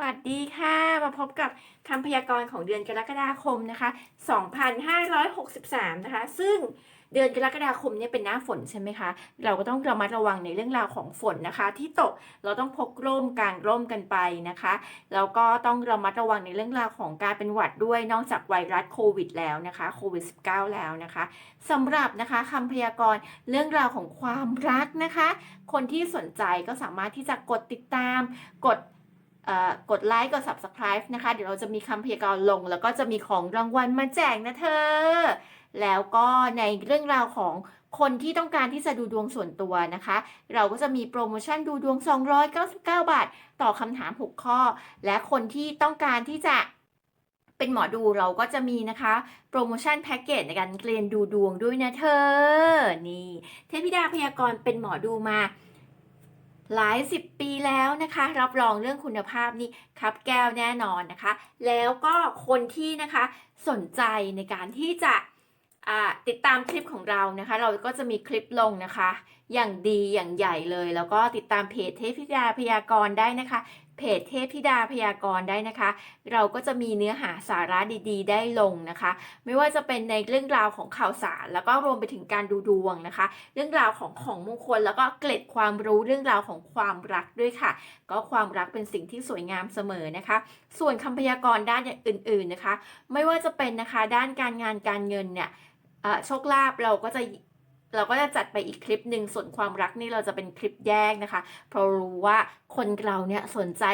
วัสดีค่ะ มาพบกับคำพยากรณ์ของเดือนกรกฎาคมนะคะ 2563 นะคะ ซึ่งเดือนกรกฎาคมเนี่ยเป็นหน้าฝนใช่ไหมคะ เราก็ต้องระมัดระวังในเรื่องราวของฝนนะคะ ที่ตกเราต้องพกร่มกางร่มกันไปนะคะ แล้วก็ต้องระมัดระวังในเรื่องราวของการเป็นหวัดด้วย นอกจากไวรัสโควิดแล้วนะคะโควิด -19 แล้วนะคะสำหรับนะคะคำพยากรณ์เรื่องราวของความรักนะคะ คนที่สนใจก็สามารถที่จะกดติดตามกด กดไลค์กด subscribe นะคะ เดี๋ยวเราจะมีคำพยากรณ์ลง แล้วก็จะมีของรางวัลมาแจกนะเธอ แล้วก็ในเรื่องราวของคนที่ต้องการที่จะดูดวงส่วนตัวนะคะ เราก็จะมีโปรโมชั่นดูดวง 299 บาท ต่อคำถาม 6 ข้อ และคนที่ต้องการที่จะเป็นหมอดูเราก็จะมีนะคะ โปรโมชั่นแพ็กเกจในการเรียนดูดวงด้วยนะเธอ นี่ เทพิดาพยากรณ์เป็นหมอดูมา หลายสิบปีแล้วนะคะ รับรองเรื่องคุณภาพนี่ครับแก้วแน่นอนนะคะ แล้วก็คนที่นะคะสนใจในการที่จะติดตามคลิปของเรานะคะ เราก็จะมีคลิปลงนะคะ อย่างดีอย่างใหญ่เลย แล้วก็ติดตามเพจเทพธิดาพยากรณ์ได้นะคะ เพจเทพธิดาพยากรณ์ได้นะคะ เราก็จะมีเนื้อหาสาระดีๆ ได้ลงนะคะ ไม่ว่าจะเป็นในเรื่องราวของข่าวสาร แล้วก็รวมไปถึงการดูดวงนะคะ เรื่องราวของของมงคลแล้วก็เกล็ดความรู้เรื่องราวของความรักด้วยค่ะ ก็ความรักเป็นสิ่งที่สวยงามเสมอนะคะ ส่วนคำพยากรณ์ด้านอ,าอื่น ๆนะคะ ไม่ว่าจะเป็นนะคะด้านการงานการเงินเนี่ยโชคลาภเราก็จะ เราก็จะจัดไปอีกคลิปหนึ่งส่วนความรักนี่เราจะเป็นคลิปแยกนะคะ เพราะรู้ว่าคนเราเนี่ยสนใจ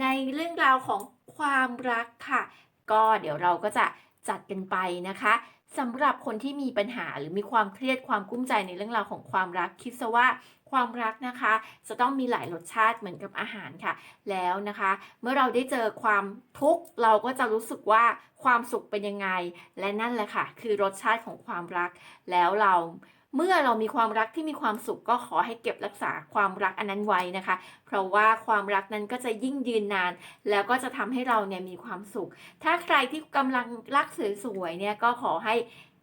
ในเรื่องราวของความรักค่ะ ก็เดี๋ยวเราก็จะจัดกันไปนะคะสำหรับคนที่มีปัญหาหรือมีความเครียดความกุ้มใจในเรื่องราวของความรักคิดซะว่าความรักนะคะ จะต้องมีหลายรสชาติเหมือนกับอาหารค่ะ แล้วนะคะ เมื่อเราได้เจอความทุกข์เราก็จะรู้สึกว่าความสุขเป็นยังไง และนั่นแหละค่ะ คือรสชาติของความรักแล้วเรา เมื่อเรามีความรักที่มีความสุขก็ขอให้เก็บรักษาความรักอันนั้นไว้นะคะ เพราะว่าความรักนั้นก็จะยิ่งยืนนาน แล้วก็จะทำให้เราเนี่ยมีความสุข ถ้าใครที่กำลังรักสวยๆเนี่ยก็ขอให้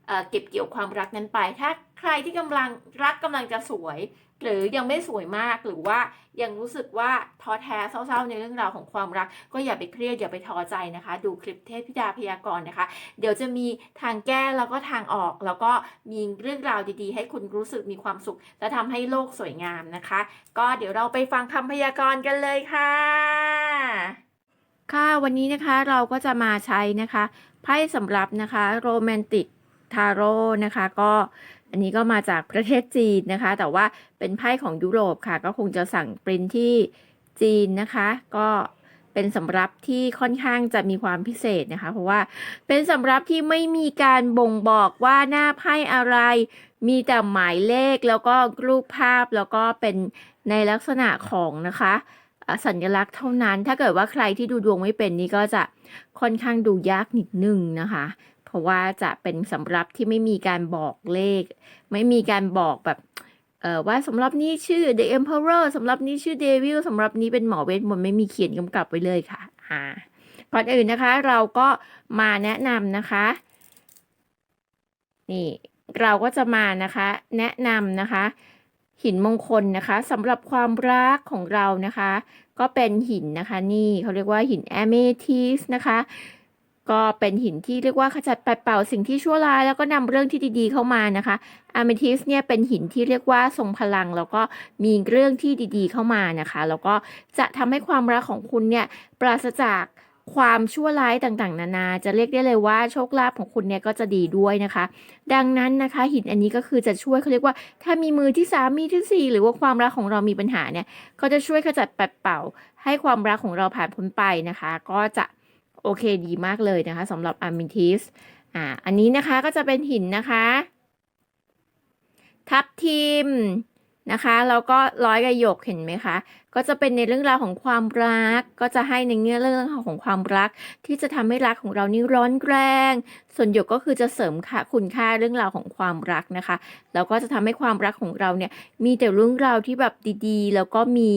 เอ่อเก็บเกี่ยวความรักนั้นไป ถ้าใครที่กำลังรักกำลังจะสวย หรือยังไม่สวยมากหรือว่ายังรู้สึกว่าท้อแท้เศร้าๆในเรื่องราวของความรัก ก็อย่าไปเครียดอย่าไปท้อใจนะคะ ดูคลิปเทพธิดาพยากรณ์นะคะ เดี๋ยวจะมีทางแก้แล้วก็ทางออก แล้วก็มีเรื่องราวดีๆ ให้คุณรู้สึกมีความสุข และทำให้โลกสวยงามนะคะ ก็เดี๋ยวเราไปฟังคำพยากรณ์กันเลยค่ะค่ะวันนี้นะคะเราก็จะมาใช้นะคะไพ่สำหรับนะคะโรแมนติกทาโร่นะคะก็ อันนี้ก็มาจากประเทศจีนนะคะ แต่ว่าเป็นไพ่ของยุโรปค่ะ ก็คงจะสั่งปริ้นที่จีนนะคะ ก็เป็นสำรับที่ค่อนข้างจะมีความพิเศษนะคะ เพราะว่าเป็นสำรับที่ไม่มีการบ่งบอกว่าหน้าไพ่อะไร มีแต่หมายเลขแล้วก็รูปภาพแล้วก็เป็นในลักษณะของนะคะสัญลักษณ์เท่านั้น ถ้าเกิดว่าใครที่ดูดวงไม่เป็นนี่ก็จะค่อนข้างดูยากนิดนึงนะคะ ราะว่าจะเป็นสำรับที่ไม่มีการบอกเลข ไม่มีการบอกแบบเอ่อว่าสำหรับนี้ชื่อ The Emperor สำหรับนี้ชื่อ Devil สำหรับนี้เป็นหมอเวทมนต์ไม่มีเขียนกำกับไว้เลยค่ะอ่าก่อนอื่นนะคะเราก็มาแนะนำนะคะ นี่เราก็จะมานะคะ แนะนำนะคะ หินมงคลนะคะสำหรับความรักของเรานะคะ ก็เป็นหินนะคะ นี่เขาเรียกว่าหินแอเมทิสนะคะ ก็เป็นหินที่เรียกว่าขจัดปัดเป่าสิ่งที่ชั่วร้ายแล้วก็นำเรื่องที่ดีๆเข้ามานะคะอะเมทิสเนี่ยเป็นหินที่เรียกว่าทรงพลัง แล้วก็มีเรื่องที่ดีๆเข้ามานะคะ แล้วก็จะทำให้ความรักของคุณเนี่ยปราศจากความชั่วร้ายต่างๆ นานา จะเรียกได้เลยว่าโชคลาภของคุณเนี่ยก็จะดีด้วยนะคะ ดังนั้นนะคะหินอันนี้ก็คือจะช่วยเขาเรียกว่า ถ้ามีมือที่สามมีที่สี่หรือว่าความรักของเรามีปัญหาเนี่ยก็จะช่วยขจัดปัดเป่า ให้ความรักของเราผ่านพ้นไปนะคะ ก็จะ โอเคดีมากเลยนะคะสำหรับอะมิทิสอ่าอันนี้นะคะก็จะเป็นหินนะคะ ทับทิมนะคะแล้วก็ร้อยกระหยกเห็นไหมคะ ก็จะเป็นในเรื่องราวของความรัก ก็จะให้ในเงื่อนเรื่องของความรัก ที่จะทำให้รักของเรานี่ร้อนแรง ส่วนหยกก็คือจะเสริมค่าคุณค่าเรื่องราวของความรักนะคะแล้วก็จะทำให้ความรักของเราเนี่ยมีแต่เรื่องราวที่แบบดีๆ แล้วก็มี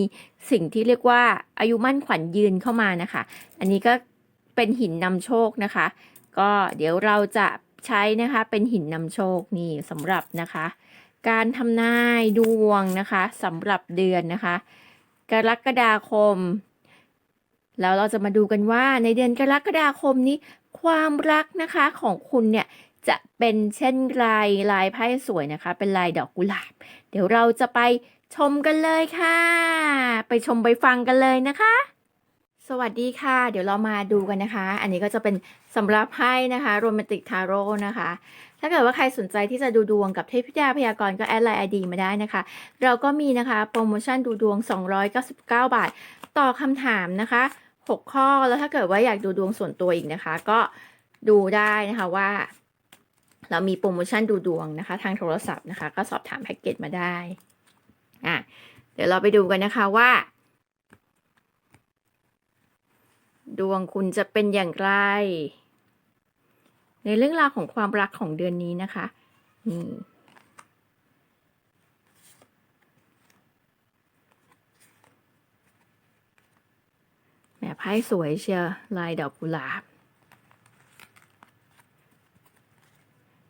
สิ่งที่เรียกว่าอายุมั่นขวัญยืนเข้ามานะคะ อันนี้ก็ เป็นหินนำโชคนะคะ ก็เดี๋ยวเราจะใช้นะคะเป็นหินนำโชคนี่สำหรับนะคะ การทำนายดวงนะคะสำหรับเดือนนะคะ กรกฎาคม แล้วเราจะมาดูกันว่าในเดือนกรกฎาคมนี้ ความรักนะคะของคุณเนี่ยจะเป็นเช่นไรลายไพ่สวยนะคะ เป็นลายดอกกุหลาบ เดี๋ยวเราจะไปชมกันเลยค่ะ ไปชมไปฟังกันเลยนะคะ สวัสดีค่ะ เดี๋ยวเรามาดูกันนะคะ อันนี้ก็จะเป็นสำหรับไพ่นะคะโรแมนติกทาโร่นะคะ ถ้าเกิดว่าใครสนใจที่จะดูดวงกับเทพธิดาพยากรณ์ก็แอดไลน์ไอดีมาได้นะคะ เราก็มีนะคะโปรโมชั่นดูดวง 299 บาท ต่อคำถามนะคะ 6 ข้อแล้วถ้าเกิดว่าอยากดูดวงส่วนตัวอีกนะคะ ก็ดูได้นะคะว่า เรามีโปรโมชั่นดูดวงนะคะ ทางโทรศัพท์นะคะ ก็สอบถามแพ็กเกจมาได้อะเดี๋ยวเราไปดูกันนะคะว่า ดวงคุณจะเป็นอย่างไร ในเรื่องราวของความรักของเดือนนี้นะคะนี่แหมไพ่สวยเชียลายดอกกุหลาบ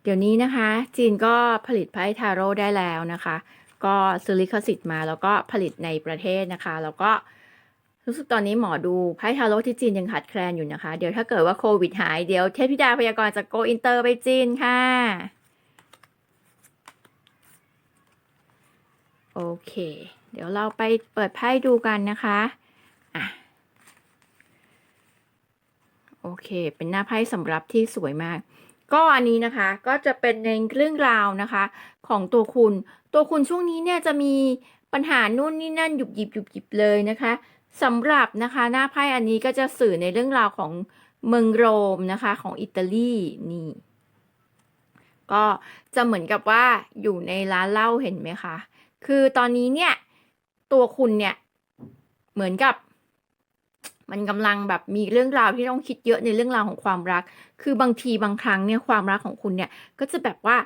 เดี๋ยวนี้นะคะ จีนก็ผลิตไพ่ทาโร่ได้แล้วนะคะ ก็ซื้อลิขสิทธิ์มาแล้วก็ผลิตในประเทศนะคะ แล้วก็ รู้สึกตอนนี้หมอดูไพ่ทาโร่ที่จีนยังขาดแคลนอยู่นะคะ เดี๋ยวถ้าเกิดว่าโควิดหายเดี๋ยวเทพธิดาพยากรณ์จะโกอินเตอร์ไปจีนค่ะ โอเค เดี๋ยวเราไปเปิดไพ่ดูกันนะคะอะโอเค เป็นหน้าไพ่สำหรับที่สวยมาก ก็อันนี้นะคะก็จะเป็นในเรื่องราวนะคะ ของตัวคุณ ตัวคุณช่วงนี้เนี่ยจะมีปัญหานู่นนี่นั่นหยุบหยิบหยุบหยิบเลยนะคะ สำหรับนะคะหน้าไพ่อันนี้ก็จะสื่อในเรื่องราวของเมืองโรมนะคะของอิตาลีนี่ ก็จะเหมือนกับว่าอยู่ในร้านเหล้าเห็นไหมคะ คือตอนนี้เนี่ยตัวคุณเนี่ยเหมือนกับ มันกำลังแบบมีเรื่องราวที่ต้องคิดเยอะในเรื่องราวของความรัก คือบางทีบางครั้งเนี่ยความรักของคุณเนี่ยก็จะแบบว่า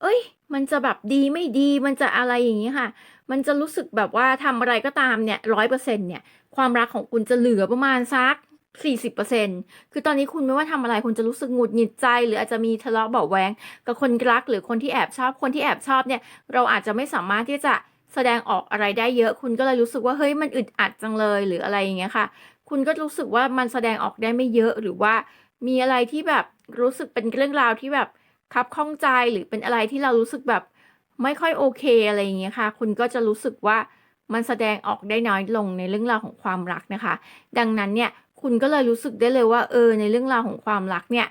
เอ้ย มันจะแบบดีไม่ดี มันจะอะไรอย่างนี้ค่ะ มันจะรู้สึกแบบว่าทำอะไรก็ตามเนี่ยร้อยเปอร์เซ็นเนี่ย ความรักของคุณจะเหลือประมาณสักสี่สิบเปอร์เซ็นคือตอนนี้คุณไม่ว่าทำอะไรคุณจะรู้สึกหงุดหงิดใจ หรืออาจจะมีทะเลาะเบาแวงกับคนรักหรือคนที่แอบชอบ คนที่แอบชอบเนี่ย เราอาจจะไม่สามารถที่จะแสดงออกอะไรได้เยอะ คุณก็เลยรู้สึกว่าเฮ้ยมันอึดอัดจังเลยหรืออะไรอย่างเงี้ยค่ะ คุณก็รู้สึกว่ามันแสดงออกได้ไม่เยอะหรือว่า มีอะไรที่แบบรู้สึกเป็นเรื่องราวที่แบบคับข้องใจหรือเป็นอะไรที่เรารู้สึกแบบไม่ค่อยโอเคอะไรอย่างเงี้ยค่ะ คุณก็จะรู้สึกว่า มันแสดงออกได้น้อยลงในเรื่องราวของความรักนะคะ ดังนั้นเนี่ยคุณก็เลยรู้สึกได้เลยว่าเออในเรื่องราวของความรักเนี่ย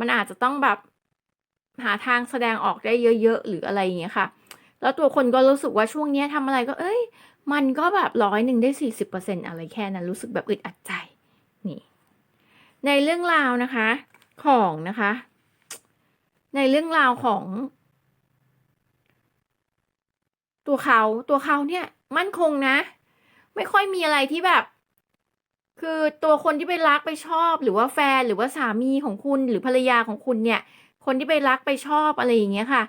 มันอาจจะต้องแบบหาทางแสดงออกได้เยอะๆ หรืออะไรอย่างเงี้ยค่ะ แล้วตัวคนก็รู้สึกว่าช่วงเนี้ยทำอะไรก็เอ้ย มันก็แบบร้อยหนึ่งได้สี่สิบเปอร์เซ็นอะไรแค่นั้นรู้สึกแบบอึดอัดใจ นี่ ในเรื่องราวนะคะ ของนะคะ ในเรื่องราวของ ตัวเขาตัวเขาเนี่ย มั่นคงนะ ไม่ค่อยมีอะไรที่แบบ คือตัวคนที่ไปรักไปชอบ หรือว่าแฟนหรือว่าสามีของคุณหรือภรรยาของคุณเนี่ย คนที่ไปรักไปชอบอะไรอย่างเงี้ยค่ะ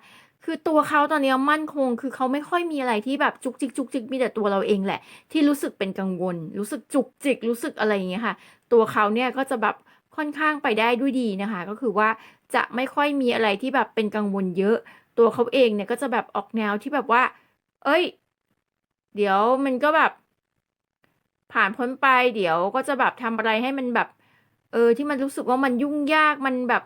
คือตัวเขาตอนนี้มั่นคง คือเขาไม่ค่อยมีอะไรที่แบบจุกจิกจุกจิกมีแต่ตัวเราเองแหละ ที่รู้สึกเป็นกังวล รู้สึกจุกจิกรู้สึกอะไรอย่างเงี้ยค่ะ ตัวเขาเนี่ยก็จะแบบค่อนข้างไปได้ด้วยดีนะคะ ก็คือว่าจะไม่ค่อยมีอะไรที่แบบเป็นกังวลเยอะ ตัวเขาเองเนี่ยก็จะแบบออกแนวที่แบบว่า เอ้ย เดี๋ยวมันก็แบบ ผ่านพ้นไปเดี๋ยวก็จะแบบทำอะไรให้มันแบบ เออ ที่มันรู้สึกว่ามันยุ่งยากมันแบบ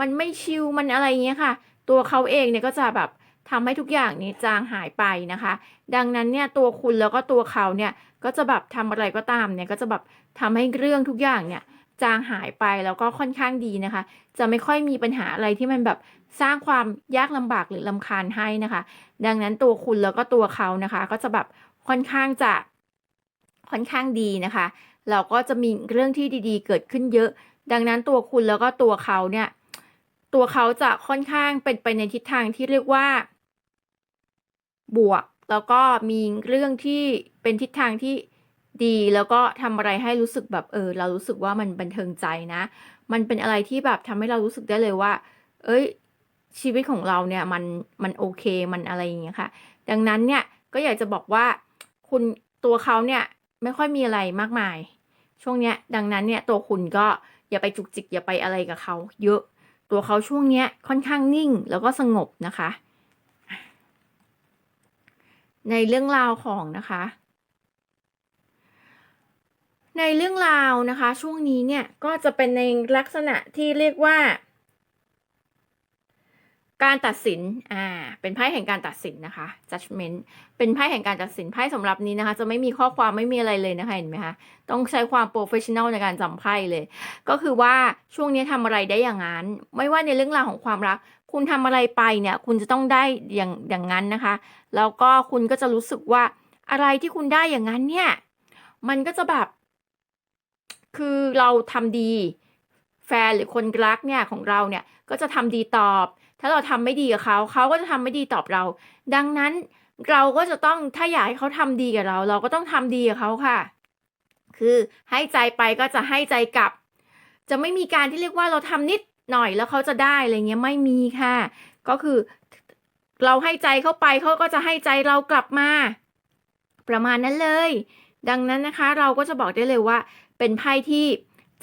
มันไม่ชิลมันอะไรอย่างเงี้ยค่ะ ตัวเขาเองเนี่ยก็จะแบบทำให้ทุกอย่างนี้จางหายไปนะคะ ดังนั้นเนี่ยตัวคุณแล้วก็ตัวเขาเนี่ยก็จะแบบทำอะไรก็ตามเนี่ยก็จะแบบทำให้เรื่องทุกอย่างเนี่ย จางหายไปแล้วก็ค่อนข้างดีนะคะ จะไม่ค่อยมีปัญหาอะไรที่มันแบบสร้างความยากลำบากหรือลำคาญให้นะคะ ดังนั้นตัวคุณแล้วก็ตัวเขานะคะ ก็จะแบบค่อนข้างจะค่อนข้างดีนะคะ เราก็จะมีเรื่องที่ดีๆ เกิดขึ้นเยอะ ดังนั้นตัวคุณแล้วก็ตัวเขาเนี่ย ตัวเขาจะค่อนข้างเป็นไปในทิศทางที่เรียกว่า บวก แล้วก็มีเรื่องที่เป็นทิศทางที่ ดีแล้วก็ทำอะไรให้รู้สึกแบบเออเรารู้สึกว่ามันบันเทิงใจนะ มันเป็นอะไรที่แบบทำให้เรารู้สึกได้เลยว่า เอ้ย ชีวิตของเราเนี่ยมันมันโอเคมันอะไรอย่างเงี้ยค่ะ ดังนั้นเนี่ยก็อยากจะบอกว่าคุณตัวเขาเนี่ยไม่ค่อยมีอะไรมากมาย ช่วงเนี้ยดังนั้นเนี่ยตัวคุณก็อย่าไปจุกจิกอย่าไปอะไรกับเขาเยอะตัวเขาช่วงเนี้ยค่อนข้างนิ่งแล้วก็สงบนะคะ ในเรื่องราวของนะคะ ในเรื่องราวนะคะ ช่วงนี้เนี่ยก็จะเป็นในลักษณะที่เรียกว่า การตัดสิน อ่า เป็นไพ่แห่งการตัดสินนะคะ judgment เป็นไพ่แห่งการตัดสินไพ่สำหรับนี้นะคะ จะไม่มีข้อความไม่มีอะไรเลยนะคะเห็นไหมคะ ต้องใช้ความ professional ในการจำไพ่เลย ก็คือว่าช่วงนี้ทำอะไรได้อย่างนั้น ไม่ว่าในเรื่องราวของความรัก คุณทำอะไรไปเนี่ย คุณจะต้องได้อย่างอย่างนั้นนะคะ แล้วก็คุณก็จะรู้สึกว่าอะไรที่คุณได้อย่างนั้นเนี่ย มันก็จะแบบ คือเราทำดี แฟนหรือคนรักเนี่ยของเราเนี่ยก็จะทำดีตอบ ถ้าเราทำไม่ดีกับเขาเขาก็จะทำไม่ดีตอบเรา ดังนั้นเราก็จะต้องถ้าอยากให้เขาทำดีกับเรา เราก็ต้องทำดีกับเขาค่ะ คือให้ใจไปก็จะให้ใจกลับ จะไม่มีการที่เรียกว่าเราทำนิดหน่อยแล้วเขาจะได้อะไรเงี้ยไม่มีค่ะ ก็คือเราให้ใจเข้าไปเขาก็จะให้ใจเรากลับมา ประมาณนั้นเลย ดังนั้นนะคะเราก็จะบอกได้เลยว่าเป็นไพ่ที่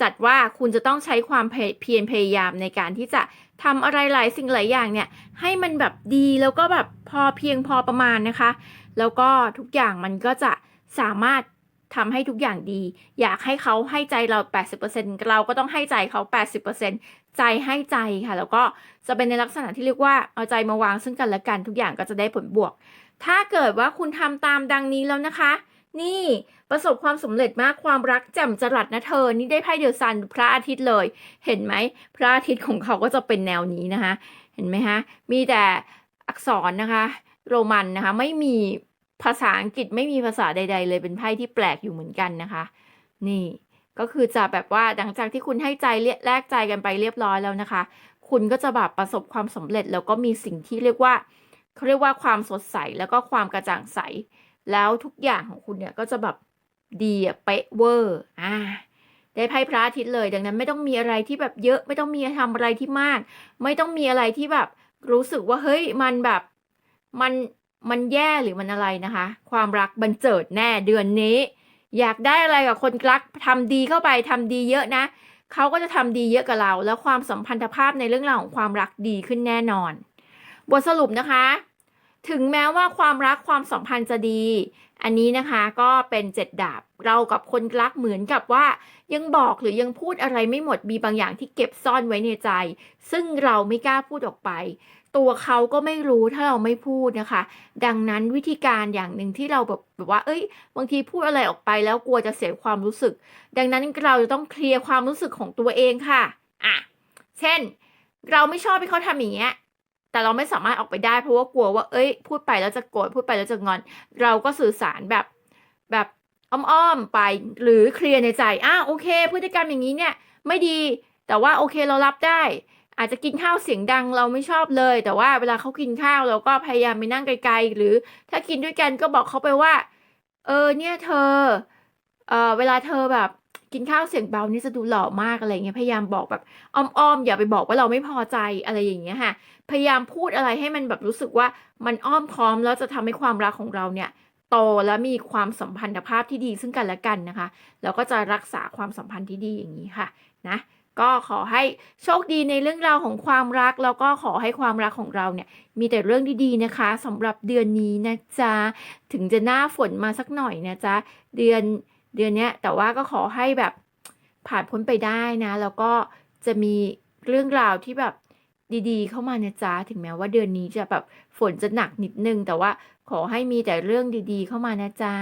จัดว่าคุณจะต้องใช้ความเพียรพยายามในการที่จะทำอะไรหลายสิ่งหลายอย่างเนี่ย ให้มันแบบดีแล้วก็แบบพอเพียงพอประมาณนะคะ แล้วก็ทุกอย่างมันก็จะสามารถทำให้ทุกอย่างดี อยากให้เขาให้ใจเรา 80%เราก็ต้องให้ใจเขา 80%ใจให้ใจค่ะ แล้วก็จะเป็นในลักษณะที่เรียกว่าเอาใจมาวางซึ่งกันและกันทุกอย่างก็จะได้ผลบวก ถ้าเกิดว่าคุณทำตามดังนี้แล้วนะคะ นี่ประสบความสำเร็จมากความรักแจ่มจรัสนะเธอ นี่ได้ไพ่เดอะซันพระอาทิตย์เลย เห็นไหมพระอาทิตย์ของเขาก็จะเป็นแนวนี้นะคะ เห็นไหมคะมีแต่อักษรนะคะ โรมันนะคะ ไม่มีภาษาอังกฤษไม่มีภาษาใด ๆ เลยเป็นไพ่ที่แปลกอยู่เหมือนกันนะคะ นี่ก็คือจะแบบว่าหลังจากที่คุณให้ใจแลกใจกันไปเรียบร้อยแล้วนะคะ คุณก็จะแบบประสบความสำเร็จแล้วก็มีสิ่งที่เรียกว่าเขาเรียกว่าความสดใสแล้วก็ความกระจ่างใส แล้วทุกอย่างของคุณเนี่ยก็จะแบบดีอะเป๊ะเวอร์อ่าได้ไพ่พระอาทิตย์เลย ดังนั้นไม่ต้องมีอะไรที่แบบเยอะไม่ต้องมีทำอะไรที่มาก ไม่ต้องมีอะไรที่แบบรู้สึกว่าเฮ้ยมันแบบมันมันแย่หรือมันอะไรนะคะ ความรักบันเจิดแน่เดือนนี้ อยากได้อะไรกับคนรักทำดีเข้าไปทำดีเยอะนะเขาก็จะทำดีเยอะกับเรา แล้วความสัมพันธภาพในเรื่องราวของความรักดีขึ้นแน่นอน บทสรุปนะคะ ถึงแม้ว่าความรักความสัมพันธ์จะดี อันนี้นะคะก็เป็นเจ็ดดาบ เรากับคนรักเหมือนกับว่า ยังบอกหรือยังพูดอะไรไม่หมดมีบางอย่างที่เก็บซ่อนไว้ในใจ ซึ่งเราไม่กล้าพูดออกไป ตัวเขาก็ไม่รู้ถ้าเราไม่พูดนะคะ ดังนั้นวิธีการอย่างหนึ่งที่เราแบบแบบว่า เอ้ย บางทีพูดอะไรออกไปแล้วกลัวจะเสียความรู้สึก ดังนั้นเราจะต้องเคลียร์ความรู้สึกของตัวเองค่ะอะเช่น เราไม่ชอบให้เขาทำอย่างเงี้ย แต่เราไม่สามารถออกไปได้เพราะว่ากลัวว่าเอ้ย พูดไปแล้วจะโกรธพูดไปแล้วจะงอน เราก็สื่อสารแบบแบบอ้อมๆไปหรือเคลียร์ในใจอ้าโอเค พฤติกรรมอย่างนี้เนี่ย ไม่ดีแต่ว่าโอเคเรารับได้ อาจจะกินข้าวเสียงดังเราไม่ชอบเลย แต่ว่าเวลาเขากินข้าวเราก็พยายามไปนั่งไกลๆ หรือถ้ากินด้วยกันก็บอกเขาไปว่า เออเนี่ยเธอเออเวลาเธอแบบ กินข้าวเสียงเบานี่จะดูหล่อมากอะไรเงี้ยพยายามบอกแบบอ้อมๆอย่าไปบอกว่าเราไม่พอใจอะไรอย่างเงี้ยค่ะพยายามพูดอะไรให้มันแบบรู้สึกว่ามันอ้อมค้อมแล้วจะทำให้ความรักของเราเนี่ยโตและมีความสัมพันธภาพที่ดีซึ่งกันและกันนะคะแล้วก็จะรักษาความสัมพันธ์ที่ดีอย่างนี้ค่ะนะก็ขอให้โชคดีในเรื่องราวของความรัก แล้วก็ขอให้ความรักของเราเนี่ยมีแต่เรื่องดีๆนะคะสำหรับเดือนนี้นะจ๊ะถึงจะหน้าฝนมาสักหน่อยนะจ๊ะเดือน เดือนนี้แต่ว่าก็ขอให้แบบผ่านพ้นไปได้นะ แล้วก็จะมีเรื่องราวที่แบบดีๆ เข้ามานะจ๊ะถึงแม้ว่าเดือนนี้จะแบบฝนจะหนักนิดนึง แต่ว่าขอให้มีแต่เรื่องดีๆ เข้ามานะจ๊ะ